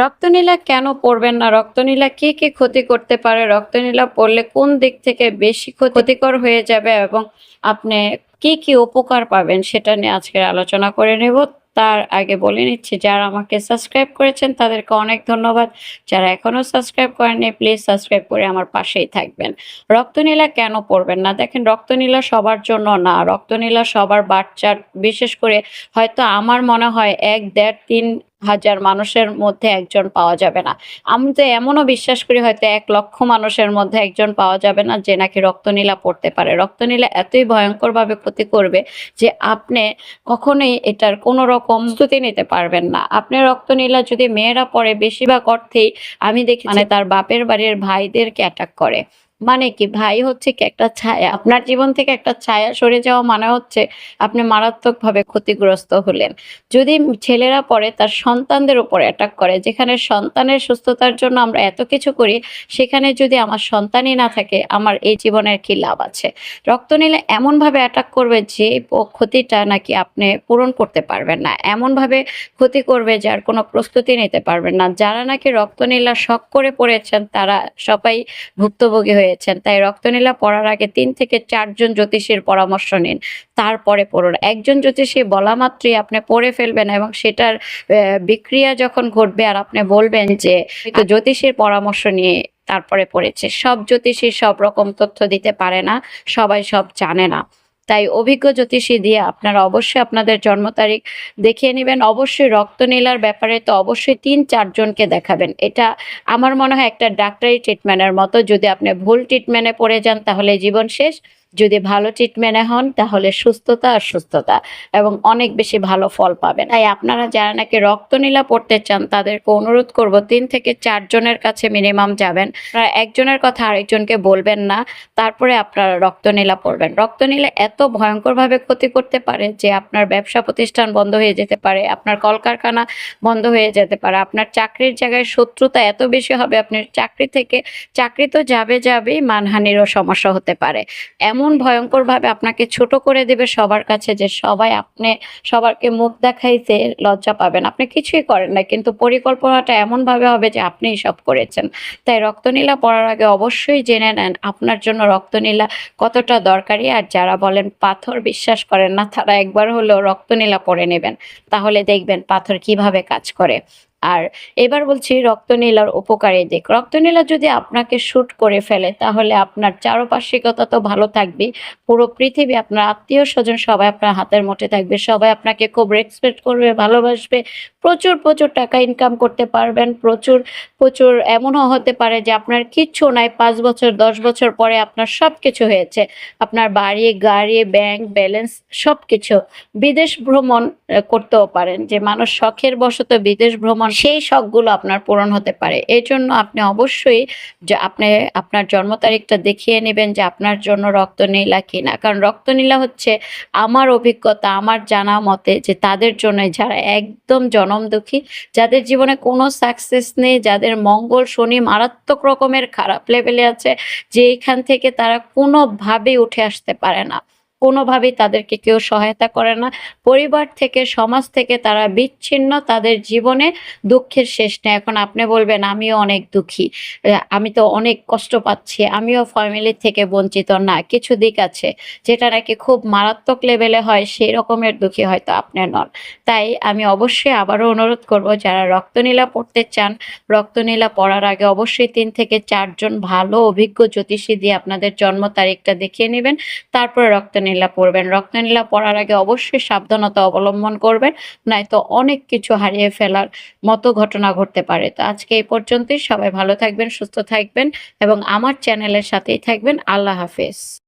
রক্তনীলা কেন পড়বেন না? রক্তনীলা কি কি ক্ষতি করতে পারে? রক্তনীলা পড়লে কোন দিক থেকে বেশি ক্ষতিকর হয়ে যাবে এবং আপনি কি কি উপকার পাবেন সেটা নিয়ে আজকে আলোচনা করে নেব। তার আগে বলে নিচ্ছি, যারা আমাকে সাবস্ক্রাইব করেছেন তাদেরকে অনেক ধন্যবাদ। যারা এখনও সাবস্ক্রাইব করেননি, প্লিজ সাবস্ক্রাইব করে আমার পাশেই থাকবেন। রক্তনীলা কেন পড়বেন না? দেখেন, রক্তনীলা সবার জন্য না। রক্তনীলা সবার বাচ্চার, বিশেষ করে হয়তো আমার মনে হয় এক, দেড়, তিন হাজার মানুষের মধ্যে একজন পাওয়া যাবে না। আমি তো এমনও বিশ্বাস করি হয়তো এক লক্ষ মানুষের মধ্যে একজন পাওয়া যাবে না যে নাকি রক্তনীলা পড়তে পারে। রক্তনীলা এতই ভয়ঙ্করভাবে ক্ষতি করবে যে আপনি কখনোই এটার কোনো রকম স্তুতি নিতে পারবেন না। আপনি রক্তনীলা যদি মেয়েরা পড়ে বেশিরভাগ অর্থেই আমি দেখি মানে তার বাপের বাড়ির ভাইদেরকে অ্যাটাক করে। মানে কি? ভাই হচ্ছে কি একটা ছায়া। আপনার জীবন থেকে একটা ছায়া সরে যাওয়া মানে হচ্ছে আপনি মারাত্মকভাবে ক্ষতিগ্রস্ত হলেন। যদি ছেলেরা পড়ে তার সন্তানদের উপর অ্যাটাক করে, যেখানে সন্তানের সুস্থতার জন্য আমরা এত কিছু করি, সেখানে যদি আমার সন্তানই না থাকে, আমার এই জীবনের কি লাভ আছে? রক্ত নিলে এমনভাবে অ্যাটাক করবে যে ক্ষতিটা নাকি আপনি পূরণ করতে পারবেন না। এমনভাবে ক্ষতি করবে যার কোনো প্রস্তুতি নিতে পারবেন না। যারা নাকি রক্তনীলা শখ করে পড়েছেন, তারা সবাই ভুক্তভোগী হয়েছেন তাই রক্তনীলা পড়ার আগে তিন থেকে চারজন জ্যোতিষীর পরামর্শ নিন, তারপরে পড়ুন। একজন জ্যোতিষী বলা মাত্রই আপনি পড়ে ফেলবেন এবং সেটার বিক্রিয়া যখন ঘটবে আর আপনি বলবেন যে জ্যোতিষীর পরামর্শ নিয়ে তারপরে পড়েছে। সব জ্যোতিষী সব রকম তথ্য দিতে পারে না, সবাই সব জানে না। তাই অভিজ্ঞ জ্যোতিষী দিয়ে আপনারা অবশ্যই আপনাদের জন্ম তারিখ দেখিয়ে নেবেন। অবশ্যই রক্ত নীলার ব্যাপারে তো অবশ্যই তিন চারজনকে দেখাবেন। এটা আমার মনে হয় একটা ডাক্তারি ট্রিটমেন্টের মতো। যদি আপনি ভুল ট্রিটমেন্টে পড়ে যান তাহলে জীবন শেষ। যদি ভালো ট্রিটমেন্টে হন, তাহলে সুস্থতা আর সুস্থতা এবং অনেক বেশি ভালো ফল পাবেন। তাই আপনারা যারা নাকি রক্তনীলা পড়তে চান, তাদেরকে অনুরোধ করব, তিন থেকে চারজনের কাছে মিনিমাম যাবেন। আপনারা একজনের কথা আরেকজনকে বলবেন না, তারপরে আপনারা রক্তনীলা পড়বেন। রক্তনীলা এত ভয়ঙ্করভাবে ক্ষতি করতে পারে যে আপনার ব্যবসা প্রতিষ্ঠান বন্ধ হয়ে যেতে পারে, আপনার কলকারখানা বন্ধ হয়ে যেতে পারে, আপনার চাকরির জায়গায় শত্রুতা এত বেশি হবে আপনার চাকরি থেকে, চাকরি তো যাবে যাবেই মানহানিরও সমস্যা হতে পারে। এমন ভয়ঙ্করভাবে আপনাকে ছোট করে দেবে সবার কাছে যে সবাই আপনি, সবারকে মুখ দেখাইতে লজ্জা পাবেন। আপনি কিছুই করেন না কিন্তু পরিকল্পনাটা এমনভাবে হবে যে আপনিই সব করেছেন। তাই রক্তনীলা পড়ার আগে অবশ্যই জেনে নেন আপনার জন্য রক্তনীলা কতটা দরকারি, আর যারা বলেন পাথর বিশ্বাস করেন না, তারা একবার হলেও রক্তনীলা পড়ে নেবেন। তাহলে দেখবেন পাথর কীভাবে কাজ করে। আর এবার বলছি রক্তনীলার উপকারী দিক। রক্তনীলা যদি আপনাকে শ্যুট করে ফেলে, তাহলে আপনার চারপাশিকতা তো ভালো থাকবে। পুরো পৃথিবী আপনার আত্মীয় স্বজন সবাই আপনার হাতের মোটে থাকবে, সবাই আপনাকে খুব রেসপেক্ট করবে, ভালোবাসবে। প্রচুর প্রচুর টাকা ইনকাম করতে পারবেন। প্রচুর প্রচুর এমনও হতে পারে যে আপনার কিচ্ছু নাই, পাঁচ বছর, দশ বছর পরে আপনার সব কিছু হয়েছে। আপনার বাড়ি, গাড়ি ব্যাংক ব্যালেন্স সব কিছু বিদেশ ভ্রমণ করতেও পারেন। যে মানুষ শখের বশত বিদেশ ভ্রমণ, সেই শখগুলো আপনার পূরণ হতে পারে। এই জন্য আপনি অবশ্যই যে আপনি, আপনার জন্ম তারিখটা দেখিয়ে নেবেন যে আপনার জন্য রক্তনীলা কিনা। কারণ রক্তনীলা হচ্ছে আমার অভিজ্ঞতা, আমার জানা মতে যে তাদের জন্য যারা একদম জনম দুঃখী। যাদের জীবনে কোনো সাকসেস নেই, যাদের মঙ্গল শনি মারাত্মক রকমের খারাপ লেভেলে আছে যে এখান থেকে তারা কোনোভাবেই উঠে আসতে পারে না। কোনোভাবেই তাদেরকে কেউ সহায়তা করে না। পরিবার থেকে, সমাজ থেকে তারা বিচ্ছিন্ন, তাদের জীবনে দুঃখের শেষ নেই। এখন আপনি বলবেন, আমিও অনেক দুঃখী। আমি তো অনেক কষ্ট পাচ্ছি। আমিও ফ্যামিলি থেকে বঞ্চিত না। কিছু দিক আছে যেটা নাকি খুব মারাত্মক লেভেলে হয়, সেই রকমের দুঃখী হয়তো আপনি নন। তাই আমি অবশ্যই আবারও অনুরোধ করব, যারা রক্তনীলা পড়তে চান, রক্তনীলা পড়ার আগে অবশ্যই তিন থেকে চারজন ভালো অভিজ্ঞ জ্যোতিষী দিয়ে আপনাদের জন্ম তারিখটা দেখিয়ে নেবেন। তারপরে রক্তনীলা পড়বেন রক্তনীলা পড়ার আগে অবশ্যই সাবধানতা অবলম্বন করবেন, নয়তো অনেক কিছু হারিয়ে ফেলার মতো ঘটনা ঘটতে পারে। তো আজকে এই পর্যন্তই। সবাই ভালো থাকবেন, সুস্থ থাকবেন এবং আমার চ্যানেলের সাথেই থাকবেন। আল্লাহ হাফেজ।